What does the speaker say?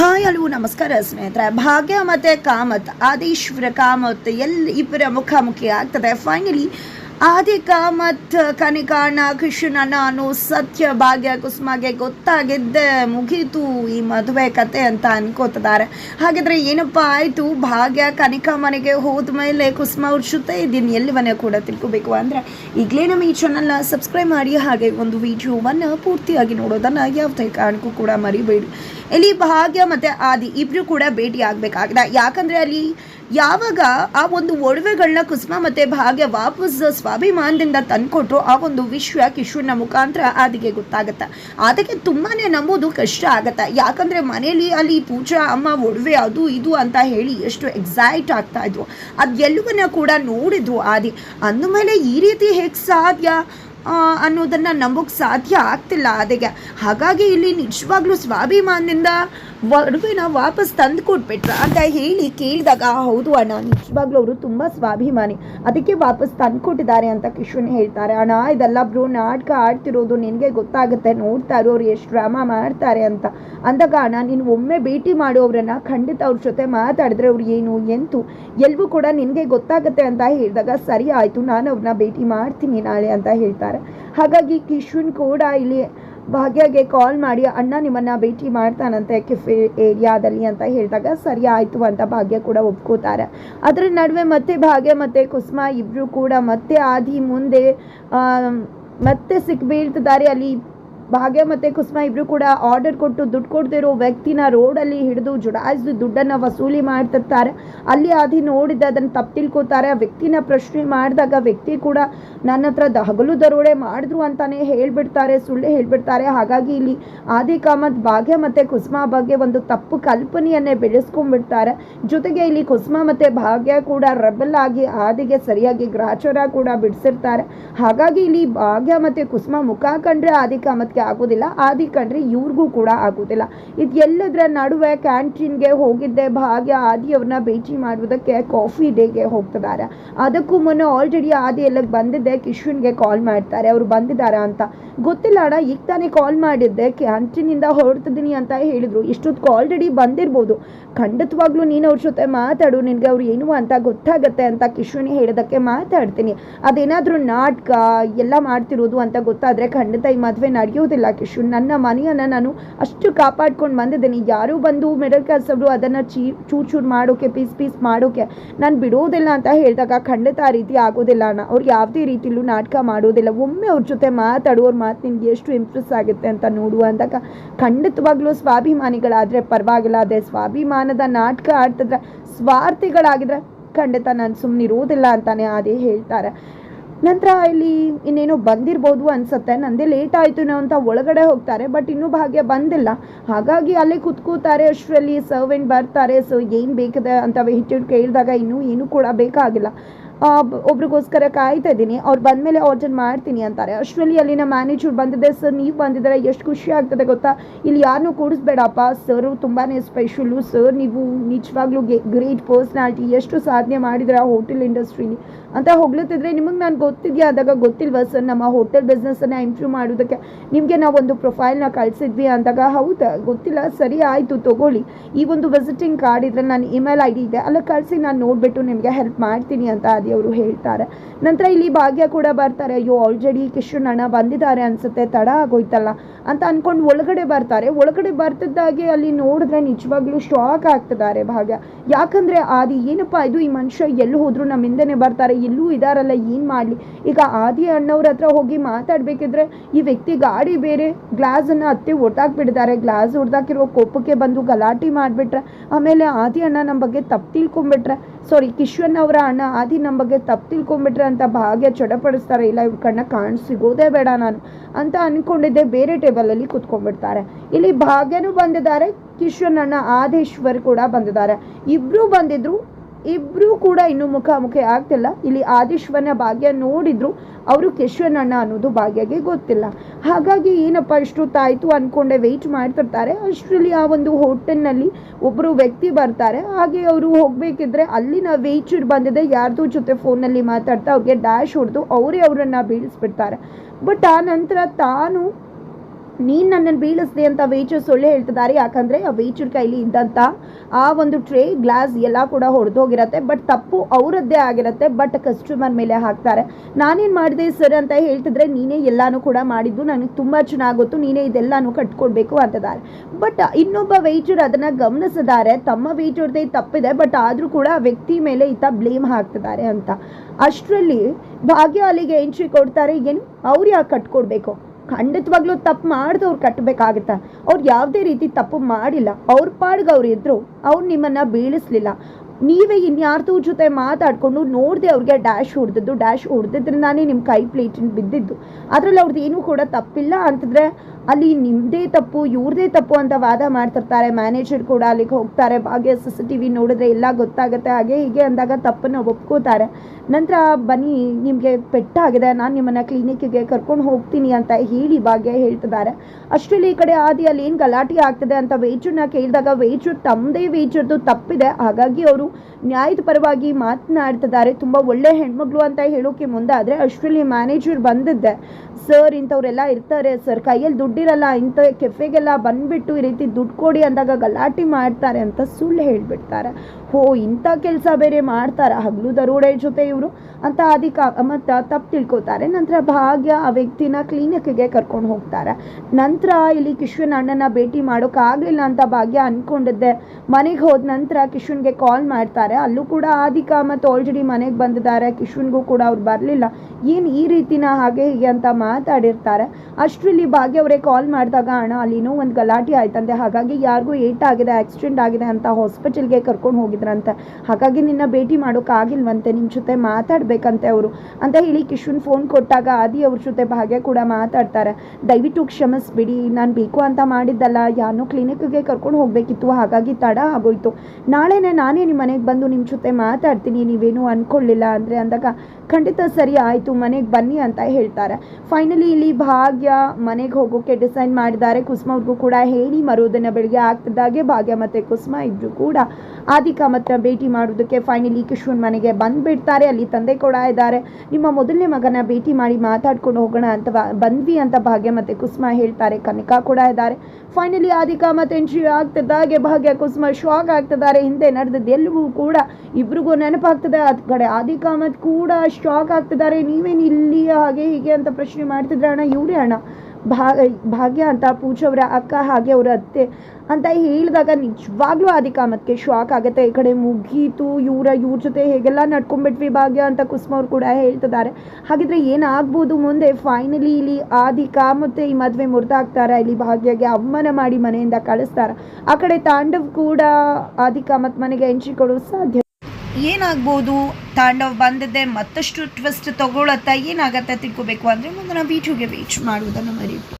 Hi ಹಲವು ನಮಸ್ಕಾರ ಸ್ನೇಹಿತರೆ. ಭಾಗ್ಯ ಮತ್ತು ಕಾಮತ್ ಆದೀಶ್ವರ ಕಾಮತ್ ಎಲ್ಲಿ ಇಬ್ಬರ ಮುಖಾಮುಖಿ ಆಗ್ತದೆ ಫೈನಲಿ ಆದಿ ಕಾಮತ್ ಕನಿಕಾಣ ಕೃಷ್ಣ ನಾನು ಸತ್ಯ ಭಾಗ್ಯ ಕುಸುಮಗೆ ಗೊತ್ತಾಗಿದ್ದೆ. ಮುಗೀತು ಈ ಮದುವೆ ಕತೆ ಅಂತ ಅನ್ಕೋತಿದ್ದಾರೆ. ಹಾಗಿದ್ರೆ ಏನಪ್ಪ ಆಯಿತು? ಭಾಗ್ಯ ಕನಿಕಾ ಮನೆಗೆ ಹೋದ ಮೇಲೆ ಕುಸುಮ ಅವ್ರ ಜೊತೆ ಇದೀನಿ ಎಲ್ಲಿ ಮನೆ ಕೂಡ ತಿಳ್ಕೊಬೇಕು ಅಂದರೆ ಈಗಲೇ ನಮ್ಮ ಈ ಚಾನಲ್ನ ಸಬ್ಸ್ಕ್ರೈಬ್ ಮಾಡಿ ಹಾಗೆ ಒಂದು ವಿಡಿಯೋವನ್ನು ಪೂರ್ತಿಯಾಗಿ ನೋಡೋದನ್ನು ಯಾವುದೇ ಕಾರಣಕ್ಕೂ ಕೂಡ ಮರಿಬೇಡಿ. ಇಲ್ಲಿ ಭಾಗ್ಯ ಮತ್ತು ಆದಿ ಇಬ್ಬರು ಕೂಡ ಭೇಟಿ ಆಗಬೇಕಾಗಿದೆ ಯಾಕಂದರೆ ಅಲ್ಲಿ ಯಾವಾಗ ಆ ಒಂದು ಒಡವೆಗಳನ್ನ ಕುಸುಮ ಮತ್ತು ಭಾಗ್ಯ ವಾಪಸ್ ಸ್ವಾಭಿಮಾನದಿಂದ ತಂದ್ಕೊಟ್ರು, ಆ ಒಂದು ವಿಷಯ ಕಿಶೋರ್ನ ಮುಖಾಂತರ ಆದಿಗೆ ಗೊತ್ತಾಗುತ್ತೆ. ಅದಕ್ಕೆ ತುಂಬಾ ನಂಬೋದು ಕಷ್ಟ ಆಗುತ್ತೆ. ಯಾಕಂದರೆ ಮನೇಲಿ ಅಲ್ಲಿ ಪೂಜಾ, ಅಮ್ಮ, ಒಡವೆ, ಅದು ಇದು ಅಂತ ಹೇಳಿ ಎಷ್ಟು ಎಕ್ಸೈಟ್ ಆಗ್ತಾ ಇದ್ವು. ಅದೆಲ್ಲವನ್ನ ಕೂಡ ನೋಡಿದ್ರು ಆದಿ. ಅಂದಮೇಲೆ ಈ ರೀತಿ ಹೇಗೆ ಸಾಧ್ಯ? ಅನ್ನೋದನ್ನು ಅನ್ನೋದನ್ನ ನಂಬೋಕೆ ಸಾಧ್ಯ ಆಗ್ತಿಲ್ಲ ಅದಕ್ಕೆ ಹಾಗಾಗಿ ಇಲ್ಲಿ ನಿಜವಾಗ್ಲೂ ಸ್ವಾಭಿಮಾನದಿಂದ ಒಡವೆನ ವಾಪಸ್ ತಂದು ಕೊಟ್ಬಿಟ್ರ ಅಂತ ಹೇಳಿ ಕೇಳಿದಾಗ ಹೌದು ಅಣ್ಣ, ನಿಜವಾಗ್ಲೂ ಅವರು ತುಂಬ ಸ್ವಾಭಿಮಾನಿ. ಅದಕ್ಕೆ ವಾಪಸ್ ತಂದು ಕೊಟ್ಟಿದ್ದಾರೆ ಅಂತ ಕಿಶನ್ ಹೇಳ್ತಾರೆ. ಅಣ್ಣ, ಇದೆಲ್ಲ ಬ್ರೋ ನಾಟಕ ಆಡ್ತಿರೋದು ನಿನಗೆ ಗೊತ್ತಾಗುತ್ತೆ. ನೋಡ್ತಾ ಅವ್ರು ಎಷ್ಟು ಡ್ರಾಮಾ ಮಾಡ್ತಾರೆ ಅಂತ. ಅಂದಾಗ, ಅಣ್ಣ, ನೀನು ಒಮ್ಮೆ ಭೇಟಿ ಮಾಡೋವ್ರನ್ನ ಖಂಡಿತ ಅವ್ರ ಜೊತೆ ಮಾತಾಡಿದ್ರೆ ಅವ್ರು ಏನು, ಎಂತು ಎಲ್ಲವೂ ಕೂಡ ನಿನಗೆ ಗೊತ್ತಾಗುತ್ತೆ ಅಂತ ಹೇಳಿದಾಗ, ಸರಿ ಆಯಿತು, ನಾನು ಅವ್ರನ್ನ ಭೇಟಿ ಮಾಡ್ತೀನಿ ನಾಳೆ, ಅಂತ ಹೇಳ್ತಾರೆ. ಹಾಗಾಗಿ ಕಿಶನ್ ಕೂಡ ಇಲ್ಲಿ ಭಾಗ್ಯಗೆ ಕಾಲ್ ಮಾಡಿ, ಅಣ್ಣ, ನಿಮ್ಮನ್ನ ಭೇಟಿ ಮಾಡ್ತಾನಂತೆ ಕೆಫೆ ಏರಿಯಾದಲ್ಲಿ, ಅಂತ ಹೇಳಿದಾಗ, ಸರಿ ಆಯಿತು, ಅಂತ ಭಾಗ್ಯ ಕೂಡ ಒಪ್ಕೋತಾರೆ. ಅದರ ನಡುವೆ ಮತ್ತೆ ಭಾಗ್ಯ ಮತ್ತೆ ಕುಸುಮ ಇಬ್ಬರು ಕೂಡ ಮತ್ತೆ ಆದಿ ಮುಂದೆ ಮತ್ತೆ ಸಿಕ್ಬೀಳ್ತಿದ್ದಾರೆ ಅಲ್ಲಿ ಭಾಗ್ಯ ಮತ್ತೆ ಕುಸುಮ ಇಬ್ಬರು ಕೂಡ ಆರ್ಡರ್ ಕೊಟ್ಟು ದುಡ್ಡು ಕೊಡ್ತಿರೋ ವ್ಯಕ್ತಿನ ರೋಡಲ್ಲಿ ಹಿಡಿದು ಜುಡಾಯಿಸಿ ದುಡ್ಡನ್ನು ವಸೂಲಿ ಮಾಡ್ತಿರ್ತಾರೆ. ಅಲ್ಲಿ ಅದಿ ನೋಡಿದ ಅದನ್ನು ತಪ್ಪು ತಿಳ್ಕೊತಾರೆ. ಆ ವ್ಯಕ್ತಿನ ಪ್ರಶ್ನೆ ಮಾಡಿದಾಗ ವ್ಯಕ್ತಿ ಕೂಡ ನನ್ನ ಹತ್ರ ಹಗಲು ದರೋಡೆ ಮಾಡಿದ್ರು ಅಂತಾನೆ ಹೇಳ್ಬಿಡ್ತಾರೆ, ಸುಳ್ಳು ಹೇಳ್ಬಿಡ್ತಾರೆ. ಹಾಗಾಗಿ ಇಲ್ಲಿ ಆದಿ ಕಾಮತ್, ಭಾಗ್ಯ ಮತ್ತೆ ಕುಸುಮ ಬಗ್ಗೆ ಒಂದು ತಪ್ಪು ಕಲ್ಪನೆಯನ್ನೇ ಬೆಳೆಸ್ಕೊಂಡ್ಬಿಡ್ತಾರೆ. ಜೊತೆಗೆ ಇಲ್ಲಿ ಕುಸುಮ ಮತ್ತೆ ಭಾಗ್ಯ ಕೂಡ ರೆಬಲ್ ಆಗಿ ಆದಿಗೆ ಸರಿಯಾಗಿ ಗ್ರಾಚಾರ ಕೂಡ ಬಿಡಿಸಿರ್ತಾರೆ. ಹಾಗಾಗಿ ಇಲ್ಲಿ ಭಾಗ್ಯ ಮತ್ತೆ ಕುಸುಮ ಮುಖ ಕಂಡ್ರೆ ಆದಿ ಕಾಮತ್ಗೆ ಆಗೋದಿಲ್ಲ. ಆದಿ ಕಂಡ್ರೆ ಇವ್ರಿಗೂ ಕೂಡ ಆಗೋದಿಲ್ಲ. ಇದೆಲ್ಲದರ ನಡುವೆ ಕ್ಯಾಂಟೀನ್ಗೆ ಹೋಗಿದ್ದೆ. ಭಾಗ್ಯ ಆದಿ ಅವ್ರನ್ನ ಭೇಟಿ ಮಾಡುವುದಕ್ಕೆ ಕಾಫಿ ಡೇಗೆ ಹೋಗ್ತಿದ್ದಾರೆ ಅದಕ್ಕೂ ಮೊನ್ನೆ ಆಲ್ರೆಡಿ ಆದಿ ಎಲ್ಲ ಬಂದಿದ್ದೆ. ಕಿಶನ್ಗೆ ಕಾಲ್ ಮಾಡ್ತಾರೆ. ಅವರು ಬಂದಿದ್ದಾರೆ ಅಂತ. ಗೊತ್ತಿಲ್ಲ ಅಣ್ಣ, ಈಗ ತಾನೇ ಕಾಲ್ ಮಾಡಿದ್ದೆ. ಕ್ಯಾಂಟೀನಿಂದ ಹೊರಡ್ತಿದ್ದೀನಿ ಅಂತ ಹೇಳಿದ್ರು. ಇಷ್ಟೊತ್ತಿಗೆ ಆಲ್ರೆಡಿ ಬಂದಿರ್ಬೋದು. ಖಂಡಿತವಾಗ್ಲೂ ನೀನು ಅವ್ರ ಜೊತೆ ಮಾತಾಡು. ನಿನಗೆ ಅವ್ರು ಏನು ಅಂತ ಗೊತ್ತಾಗತ್ತೆ ಅಂತ ಕಿಶೋನಿ ಹೇಳೋದಕ್ಕೆ ಮಾತಾಡ್ತೀನಿ. ಅದೇನಾದರೂ ನಾಟಕ, ಎಲ್ಲ ಮಾಡ್ತಿರೋದು ಅಂತ ಗೊತ್ತಾದರೆ ಖಂಡಿತ ಈ ಮದುವೆ ನಡೆಯೋದಿಲ್ಲ ಕಿಶು ನನ್ನ ಮನೆಯನ್ನು ನಾನು ಅಷ್ಟು ಕಾಪಾಡ್ಕೊಂಡು ಬಂದಿದ್ದೀನಿ. ಯಾರೂ ಬಂದು ಮಿಡಲ್ ಕ್ಲಾಸ್ ಅವರು ಅದನ್ನು ಚೀ, ಚೂರು ಚೂರು ಮಾಡೋಕೆ, ಪೀಸ್ ಪೀಸ್ ಮಾಡೋಕೆ ನಾನು ಬಿಡೋದಿಲ್ಲ ಅಂತ ಹೇಳಿದಾಗ ಖಂಡಿತ ಆ ರೀತಿ ಆಗೋದಿಲ್ಲ ಅಣ್ಣ. ಅವ್ರು ಯಾವುದೇ ರೀತಿಲೂ ನಾಟಕ ಮಾಡೋದಿಲ್ಲ. ಒಮ್ಮೆ ಅವ್ರ ಜೊತೆ ಮಾತಾಡೋರು ಮಾತು ನಿನ್ಗೆ ಎಷ್ಟು ಇಂಪ್ರೆಸ್ ಆಗುತ್ತೆ ಅಂತ ನೋಡುವ ಅಂದಾಗ ಖಂಡಿತವಾಗ್ಲೂ ಸ್ವಾಭಿಮಾನಿಗಳಾದರೆ ಪರವಾಗಿಲ್ಲ. ಅದೇ ಸ್ವಾಭಿಮಾನದ ನಾಟಕ ಆಡ್ತಿದ್ರೆ ಸ್ವಾರ್ಥಿಗಳಾಗಿದ್ರೆ ಖಂಡಿತ ನಾನು ಸುಮ್ಮನಿರೋದಿಲ್ಲ ಅಂತಾನೆ ಅದೇ ಹೇಳ್ತಾರೆ. ನಂತರ ಇಲ್ಲಿ ಇನ್ನೇನೋ ಬಂದಿರ್ಬೋದು ಅನ್ಸುತ್ತೆ. ನಂದೇ ಲೇಟ್ ಆಯಿತು ಅಂತ ಒಳಗಡೆ ಹೋಗ್ತಾರೆ ಬಟ್ ಇನ್ನೂ ಭಾಗ್ಯ ಬಂದಿಲ್ಲ. ಹಾಗಾಗಿ ಅಲ್ಲೇ ಕುತ್ಕೋತಾರೆ, ಅಷ್ಟರಲ್ಲಿ ಸರ್ವೆಂಟ್ ಬರ್ತಾರೆ. ಸೊ ಏನು ಬೇಕಿದೆ ಅಂತ ವೆಹಿಟೇಟ್ ಕೇಳಿದಾಗ ಇನ್ನೂ ಏನೂ ಕೂಡ ಬೇಕಾಗಿಲ್ಲ. ಒಬ್ರಿಗೋಸ್ಕರ ಕಾಯ್ತಾ ಇದ್ದೀನಿ. ಅವ್ರು ಬಂದಮೇಲೆ ಆರ್ಡರ್ ಮಾಡ್ತೀನಿ ಅಂತಾರೆ. ಅಷ್ಟರಲ್ಲಿ ಅಲ್ಲಿನ ಮ್ಯಾನೇಜರ್ ಬಂದಿದೆ ಸರ್, ನೀವು ಬಂದಿದ್ದಾರೆ? ಎಷ್ಟು ಖುಷಿ ಆಗ್ತದೆ ಗೊತ್ತಾ? ಇಲ್ಲಿ ಯಾರನ್ನೂ ಕೂಡಿಸ್ಬೇಡಪ್ಪ. ಸರ್ ತುಂಬಾ ಸ್ಪೆಷಲು ಸರ್, ನೀವು ನಿಜವಾಗ್ಲೂ ಗ್ರೇಟ್ ಪರ್ಸ್ನಾಲಿಟಿ. ಎಷ್ಟು ಸಾಧನೆ ಮಾಡಿದ್ರೆ ಆ ಹೋಟೆಲ್ ಇಂಡಸ್ಟ್ರೀಲಿ? ಅಂತ ಹೋಗ್ಲತ್ತಿದ್ರೆ ನಿಮಗೆ ನಾನು ಗೊತ್ತಿದೆಯಾ ಆದಾಗ? ಗೊತ್ತಿಲ್ವಾ ಸರ್, ನಮ್ಮ ಹೋಟೆಲ್ ಬಿಸ್ನೆಸ್ಸನ್ನು ಇಂಪ್ರೂವ್ ಮಾಡೋದಕ್ಕೆ? ನಿಮಗೆ ನಾವು ಒಂದು ಪ್ರೊಫೈಲ್ನ ಕಳಿಸಿದ್ವಿ ಅಂದಾಗ? ಹೌದಾ? ಗೊತ್ತಿಲ್ಲ. ಸರಿ ಆಯಿತು, ತಗೊಳ್ಳಿ. ಈ ಒಂದು ವಿಸಿಟಿಂಗ್ ಕಾರ್ಡ್ ಇದ್ರೆ ನಾನು ಇಮೇಲ್ ಐ ಇದೆ. ಅಲ್ಲ ಕಳಿಸಿ, ನಾನು ನೋಡಿಬಿಟ್ಟು ನಿಮಗೆ ಹೆಲ್ಪ್ ಮಾಡ್ತೀನಿ ಅಂತ ಅದೇ ಅವರು ಹೇಳ್ತಾರೆ. ನಂತರ ಇಲ್ಲಿ ಭಾಗ್ಯ ಕೂಡ ಬರ್ತಾರೆ. ಅಯ್ಯೋ ಆಲ್ರೆಡಿ ಕಿಶನ್ ಅಣ್ಣ ಬಂದಿದ್ದಾರೆ ಅನ್ಸುತ್ತೆ, ತಡ ಆಗೋಯ್ತಲ್ಲ ಅಂತ ಅನ್ಕೊಂಡು ಒಳಗಡೆ ಬರ್ತಾರೆ. ಒಳಗಡೆ ಬರ್ತಿದ್ದಾಗೆ ಅಲ್ಲಿ ನೋಡಿದ್ರೆ ನಿಜವಾಗ್ಲೂ ಶಾಕ್ ಆಗ್ತಿದ್ದಾರೆ ಭಾಗ್ಯ. ಯಾಕಂದ್ರೆ ಆದಿ, ಏನಪ್ಪ ಇದು? ಈ ಮನುಷ್ಯ ಎಲ್ಲಿ ಹೋದ್ರು ನಮ್ಮ ಹಿಂದೆನೆ ಬರ್ತಾರೆ. ಎಲ್ಲೂ ಇದಾರಲ್ಲ, ಏನು ಮಾಡಲಿ? ಈಗ ಆದಿ ಅಣ್ಣವ್ರ ಹತ್ರ ಹೋಗಿ ಮಾತಾಡ್ಬೇಕಿದ್ರೆ ಈ ವ್ಯಕ್ತಿ ಗಾಡಿ ಬೇರೆ, ಗ್ಲಾಸನ್ನು ಹತ್ತಿ ಒಟ್ಟಾಕ್ಬಿಟ್ಟಿದ್ದಾರೆ ಗ್ಲಾಸ್ ಹೊಡೆದಾಕಿರೋ ಕೋಪಕ್ಕೆ ಬಂದು ಗಲಾಟೆ ಮಾಡಿಬಿಟ್ರೆ, ಆಮೇಲೆ ಆದಿ ಅಣ್ಣ ನಮ್ಮ ಬಗ್ಗೆ ತಪ್ಪು ತಿಳ್ಕೊಂಬಿಟ್ರೆ ಸಾರಿ ಕಿಶ್ವನ್ ಅವರ ಅಣ್ಣ ಆದಿ ನಮ್ಮ ಬಗ್ಗೆ ತಪ್ಪು ತಿಳ್ಕೊಂಬಿಟ್ರೆ ಅಂತ ಭಾಗ್ಯ ಚಡಪಡಿಸ್ತಾರೆ. ಇಲ್ಲ ಇವ್ರ ಕಣ್ಣ ಕಾಣ್ ಸಿಗೋದೇ ಬೇಡ ನಾನು ಅಂತ ಅನ್ಕೊಂಡಿದ್ದೆ. ಬೇರೆ ಟೇಬಲಲ್ಲಿ ಕುತ್ಕೊಂಡ್ಬಿಡ್ತಾರೆ. ಇಲ್ಲಿ ಭಾಗ್ಯನೂ ಬಂದಿದ್ದಾರೆ ಕಿಶನ್ ಅಣ್ಣ ಆದೇಶ್ವರ್ ಕೂಡ ಬಂದಿದ್ದಾರೆ. ಇಬ್ರು ಬಂದಿದ್ರು ಇಬ್ರು ಕೂಡ ಇನ್ನು ಮುಖಾಮುಖಿ ಆಗ್ತಿಲ್ಲ. ಇಲ್ಲಿ ಆದೇಶ್ವರನ ಭಾಗ್ಯ ನೋಡಿದ್ರು ಅವರು ಅಣ್ಣ ಅನ್ನೋದು ಭಾಗ್ಯಗೆ ಗೊತ್ತಿಲ್ಲ. ಹಾಗಾಗಿ ಏನಪ್ಪ ಇಷ್ಟೊತ್ತಾಯ್ತು ಅನ್ಕೊಂಡೆ ವೆಯ್ಟ್ ಮಾಡ್ತಿರ್ತಾರೆ. ಅಷ್ಟರಲ್ಲಿ ಆ ಒಂದು ಹೋಟೆಲ್ನಲ್ಲಿ ಒಬ್ಬರು ವ್ಯಕ್ತಿ ಬರ್ತಾರೆ. ಹಾಗೆ ಅವರು ಹೋಗಬೇಕಿದ್ರೆ ಅಲ್ಲಿನ ವೆಯ್ಟ್ ಬಂದಿದೆ. ಯಾರ್ದೋ ಜೊತೆ ಫೋನಲ್ಲಿ ಮಾತಾಡ್ತಾ ಅವ್ರಿಗೆ ಡ್ಯಾಶ್ ಹೊಡೆದು ಅವರೇ ಅವರನ್ನು ಬೀಳಿಸ್ಬಿಡ್ತಾರೆ. ಬಟ್ ಆ ನಂತರ ತಾನು ನೀನು ನನ್ನನ್ನು ಬೀಳಿಸ್ದೆ ಅಂತ ವೇಚರ್ ಸೊಳ್ಳೆ ಹೇಳ್ತಿದ್ದಾರೆ. ಯಾಕಂದರೆ ಆ ವೇಚರ್ ಕೈಲಿ ಇದ್ದಂಥ ಆ ಒಂದು ಟ್ರೇ ಗ್ಲಾಸ್ ಎಲ್ಲ ಕೂಡ ಹೊಡೆದೋಗಿರತ್ತೆ. ಬಟ್ ತಪ್ಪು ಅವರದ್ದೇ ಆಗಿರುತ್ತೆ. ಬಟ್ ಕಸ್ಟಮರ್ ಮೇಲೆ ಹಾಕ್ತಾರೆ. ನಾನೇನು ಮಾಡಿದೆ ಸರ್ ಅಂತ ಹೇಳ್ತಿದ್ರೆ ನೀನೇ ಎಲ್ಲಾನು ಕೂಡ ಮಾಡಿದ್ದು. ನನಗೆ ತುಂಬ ಚೆನ್ನಾಗಿ ನೀನೇ ಇದೆಲ್ಲಾನು ಕಟ್ಕೊಡ್ಬೇಕು ಅಂತಿದ್ದಾರೆ. ಬಟ್ ಇನ್ನೊಬ್ಬ ವೇಚರ್ ಅದನ್ನು ಗಮನಿಸಿದ್ದಾರೆ. ತಮ್ಮ ವೇಚರ್ದೇ ತಪ್ಪಿದೆ. ಬಟ್ ಆದರೂ ಕೂಡ ಆ ವ್ಯಕ್ತಿ ಮೇಲೆ ಈತ ಬ್ಲೇಮ್ ಹಾಕ್ತಿದ್ದಾರೆ ಅಂತ. ಅಷ್ಟರಲ್ಲಿ ಭಾಗ್ಯ ಅಲ್ಲಿಗೆ ಎಂಟ್ರಿ ಕೊಡ್ತಾರೆ. ಏನು? ಅವ್ರು ಯಾಕೆ ಕಟ್ಕೊಡ್ಬೇಕು? ಖಂಡಿತವಾಗ್ಲೂ ತಪ್ಪು ಮಾಡಿದವ್ರು ಕಟ್ಟಬೇಕಾಗತ್ತೆ? ಅವ್ರು ಯಾವುದೇ ರೀತಿ ತಪ್ಪು ಮಾಡಿಲ್ಲ. ಅವ್ರ ಪಾಡ್ಗೆ ಅವ್ರು ಇದ್ದರು ಅವ್ರು ನಿಮ್ಮನ್ನು ಬೀಳಿಸ್ಲಿಲ್ಲ. ನೀವೇ ಇನ್ಯಾರ್ದು ಜೊತೆ ಮಾತಾಡಿಕೊಂಡು ನೋಡದೆ ಅವ್ರಿಗೆ ಡ್ಯಾಶ್ ಹೊಡೆದಿದ್ದು, ಡ್ಯಾಶ್ ಹೊಡೆದಿದ್ರಿಂದಾನೇ ನಿಮ್ಮ ಕೈ ಪ್ಲೇಟಿನ ಬಿದ್ದಿದ್ದು. ಅದರಲ್ಲಿ ಅವ್ರದ್ದು ಏನೂ ಕೂಡ ತಪ್ಪಿಲ್ಲ ಅಂತಂದರೆ ಅಲ್ಲಿ ನಿಮ್ಮದೇ ತಪ್ಪು, ಇವ್ರದೇ ತಪ್ಪು ಅಂತ ವಾದ ಮಾಡ್ತಿರ್ತಾರೆ. ಮ್ಯಾನೇಜರ್ ಕೂಡ ಅಲ್ಲಿಗೆ ಹೋಗ್ತಾರೆ. ಭಾಗ್ಯ ಸಿ ಸಿ ಟಿ ವಿ ನೋಡಿದ್ರೆ ಎಲ್ಲ ಗೊತ್ತಾಗುತ್ತೆ. ಹಾಗೆ ಹೀಗೆ ಅಂದಾಗ ತಪ್ಪನ್ನು ಒಪ್ಕೋತಾರೆ. ನಂತರ, ಬನ್ನಿ, ನಿಮಗೆ ಪೆಟ್ಟಾಗಿದೆ. ನಾನು ನಿಮ್ಮನ್ನು ಕ್ಲಿನಿಕ್ಕಿಗೆ ಕರ್ಕೊಂಡು ಹೋಗ್ತೀನಿ ಅಂತ ಹೇಳಿ ಭಾಗ್ಯ ಹೇಳ್ತಿದ್ದಾರೆ. ಅಷ್ಟರಲ್ಲಿ ಈ ಕಡೆ ಆದಿ ಅಲ್ಲಿ ಏನು ಗಲಾಟೆ ಆಗ್ತದೆ ಅಂತ ವೇಜರ್ನ ಕೇಳಿದಾಗ ವೇಜರ್ ತಮ್ಮದೇ ವೇಜರ್ದು ತಪ್ಪಿದೆ. ಹಾಗಾಗಿ ಅವರು ನ್ಯಾಯದ ಪರವಾಗಿ ಮಾತನಾಡ್ತಿದ್ದಾರೆ. ತುಂಬ ಒಳ್ಳೆ ಹೆಣ್ಮಗಳು ಅಂತ ಹೇಳೋಕೆ ಮುಂದಾದರೆ ಅಷ್ಟರಲ್ಲಿ ಮ್ಯಾನೇಜರ್ ಬಂದಿದ್ದೆ. ಸರ್ ಇಂಥವರೆಲ್ಲ ಇರ್ತಾರೆ. ಸರ್ ಕೈಯಲ್ಲಿ ದುಡ್ಡಿರಲ್ಲ. ಇಂಥ ಕೆಫೆಗೆಲ್ಲ ಬಂದ್ಬಿಟ್ಟು ಈ ರೀತಿ ದುಡ್ಡು ಕೊಡಿ ಅಂದಾಗ ಗಲಾಟೆ ಮಾಡ್ತಾರೆ ಅಂತ ಸುಳ್ಳು ಹೇಳ್ಬಿಡ್ತಾರೆ. ಹೋ, ಇಂಥ ಕೆಲಸ ಬೇರೆ ಮಾಡ್ತಾರ? ಹಗಲು ದರೋಡೆ ಜೊತೆ ಇವರು ಅಂತ ಅಧಿಕ ಮತ್ತು ತಪ್ಪು ತಿಳ್ಕೊತಾರೆ. ನಂತರ ಭಾಗ್ಯ ಆ ವ್ಯಕ್ತಿನ ಕ್ಲಿನಿಕ್ಗೆ ಕರ್ಕೊಂಡು ಹೋಗ್ತಾರೆ. ನಂತರ ಇಲ್ಲಿ ಕಿಶನ್ ಅಣ್ಣನ ಭೇಟಿ ಮಾಡೋಕ್ಕಾಗಲಿಲ್ಲ ಅಂತ ಭಾಗ್ಯ ಅಂದ್ಕೊಂಡಿದ್ದೆ ಮನೆಗೆ ಹೋದ ನಂತರ ಕಿಶನ್ಗೆ ಕಾಲ್ ಮಾಡ್ತಾರೆ. ಅಲ್ಲೂ ಕೂಡ ಆದಿಕ ಮತ್ತು ಆಲ್ರೆಡಿ ಮನೆಗೆ ಬಂದಿದ್ದಾರೆ. ಕಿಶುನ್ಗೂ ಕೂಡ ಅವ್ರು ಬರಲಿಲ್ಲ. ಏನು ಈ ರೀತಿನ ಹಾಗೆ ಹೀಗೆ ಅಂತ ಮಾತಾಡಿರ್ತಾರೆ. ಅಷ್ಟರಲ್ಲಿ ಭಾಗ್ಯ ಅವರೇ ಕಾಲ್ ಮಾಡಿದಾಗ, ಅಣ್ಣ ಅಲ್ಲಿನೂ ಒಂದು ಗಲಾಟೆ ಆಯ್ತಂತೆ. ಹಾಗಾಗಿ ಯಾರಿಗೂ ಏಟ್ ಆಗಿದೆ ಆಕ್ಸಿಡೆಂಟ್ ಆಗಿದೆ ಅಂತ ಹಾಸ್ಪಿಟಲ್ಗೆ ಕರ್ಕೊಂಡು ಹೋಗಿದ್ರಂತೆ. ಹಾಗಾಗಿ ನಿನ್ನ ಭೇಟಿ ಮಾಡೋಕ್ಕಾಗಿಲ್ವಂತೆ ನಿಮ್ಮ ಜೊತೆ ಮಾತಾಡಬೇಕಂತೆ ಅವರು. ಅಂತ ಹೇಳಿ ಕಿಶುನ್ ಫೋನ್ ಕೊಟ್ಟಾಗ ಆದಿ ಅವ್ರ ಜೊತೆ ಭಾಗ್ಯ ಕೂಡ ಮಾತಾಡ್ತಾರೆ. ದಯವಿಟ್ಟು ಕ್ಷಮಿಸ್ಬಿಡಿ. ನಾನು ಬೇಕು ಅಂತ ಮಾಡಿದ್ದಲ್ಲ. ಕ್ಲಿನಿಕ್ ಕ್ಲಿನಿಕ್ಗೆ ಕರ್ಕೊಂಡು ಹೋಗಬೇಕಿತ್ತು. ಹಾಗಾಗಿ ತಡ ಆಗೋಯ್ತು. ನಾಳೆನೇ ನಾನೇ ನಿಮ್ಮ ಮನೆಗೆ ಬಂದು ನಿಮ್ಮ ಜೊತೆ ಮಾತಾಡ್ತೀನಿ, ನೀವೇನು ಅಂದ್ಕೊಳ್ಳಿಲ್ಲ ಅಂದರೆ ಅಂದಾಗ ಖಂಡಿತ ಸರಿ ಆಯಿತು, ಮನೆಗೆ ಬನ್ನಿ ಅಂತ ಹೇಳ್ತಾರೆ. ಫೈನಲಿ ಇಲ್ಲಿ ಭಾಗ್ಯ ಮನೆಗೆ ಹೋಗೋಕ್ಕೆ ಡಿಸೈನ್ ಮಾಡಿದ್ದಾರೆ. ಕುಸುಮ ಅವ್ರಿಗೂ ಕೂಡ ಹೇಳಿ, ಮರುದಿನ ಬೆಳಿಗ್ಗೆ ಆಗ್ತಿದ್ದಾಗೆ ಭಾಗ್ಯ ಮತ್ತು ಕುಸುಮ ಇಬ್ಬರು ಕೂಡ ಆದಿಕ ಮತ್ತು ಭೇಟಿ ಮಾಡೋದಕ್ಕೆ ಫೈನಲಿ ಕಿಶೋನ್ ಮನೆಗೆ ಬಂದುಬಿಡ್ತಾರೆ. ಅಲ್ಲಿ ತಂದೆ ಕೂಡ ಇದ್ದಾರೆ. ನಿಮ್ಮ ಮೊದಲನೇ ಮಗನ ಭೇಟಿ ಮಾಡಿ ಮಾತಾಡ್ಕೊಂಡು ಹೋಗೋಣ ಅಂತ ಬಂದ್ವಿ ಅಂತ ಭಾಗ್ಯ ಮತ್ತು ಕುಸುಮ ಹೇಳ್ತಾರೆ. ಕನಕ ಕೂಡ ಇದ್ದಾರೆ. ಫೈನಲಿ ಆದಿಕ ಮತ್ತು ಎಂಟ್ರಿ ಆಗ್ತಿದ್ದಾಗೆ ಭಾಗ್ಯ, ಕುಸುಮ ಶಾಕ್ ಆಗ್ತಿದ್ದಾರೆ ಹಿಂದೆ ನಡೆದದ್ದು ಎಲ್ಲವೂ ಕೂಡ, ಇಬ್ರಿಗೂ ನೆನಪಾಗ್ತದೆ. ಅದ್ ಕಡೆ ಆದಿ ಕಾಮತ್ ಕೂಡ ಶಾಕ್ ಆಗ್ತಿದ್ದಾರೆ. ನೀವೇನು ಇಲ್ಲಿ ಹಾಗೆ ಹೀಗೆ ಅಂತ ಪ್ರಶ್ನೆ ಮಾಡ್ತಿದ್ರೆ ಅಣ್ಣ, ಇವರೇ ಅಣ್ಣ? ಭಾಗ್ಯ ಅಂತ ಪೂಜವರ ಅಕ್ಕ ಹಾಗೆ ಅವರ ಅತ್ತೆ ಅಂತ ಹೇಳಿದಾಗ ನಿಜವಾಗ್ಲೂ ಆದಿಕಾಮತ್ಗೆ ಶಾಕ್ ಆಗುತ್ತೆ. ಈ ಕಡೆ ಮುಗೀತು, ಇವರ, ಇವ್ರ ಜೊತೆ ಹೇಗೆಲ್ಲ ನಡ್ಕೊಂಡ್ಬಿಟ್ವಿ ಭಾಗ್ಯ ಅಂತ ಕುಸುಮ ಅವ್ರು ಕೂಡ ಹೇಳ್ತಿದ್ದಾರೆ. ಹಾಗಿದ್ರೆ ಏನಾಗ್ಬೋದು ಮುಂದೆ? ಫೈನಲಿ ಇಲ್ಲಿ ಆದಿಕಾ ಮತ್ತು ಈ ಮದುವೆ ಮುರಿದಾಗ್ತಾರ? ಇಲ್ಲಿ ಭಾಗ್ಯಗೆ ಅವಮಾನ ಮಾಡಿ ಮನೆಯಿಂದ ಕಳಿಸ್ತಾರ? ಆ ಕಡೆ ತಾಂಡವ್ ಕೂಡ ಆದಿಕಾಮತ್ ಮನೆಗೆ ಎಂಟ್ರಿ ಕೊಡೋ ಸಾಧ್ಯ ಏನಾಗ್ಬೋದು? ತಾಂಡವ್ ಬಂದದ್ದೇ ಮತ್ತಷ್ಟು ಟ್ವಿಸ್ಟ್ ತಗೊಳತ್ತ ಏನಾಗತ್ತೆ ತಿಳ್ಕೊಬೇಕು ಅಂದರೆ ಮುಂದಿನ ವೀಡಿಯೋಗೆ ವೇಟ್ ಮಾಡುವುದನ್ನು ಮರಿ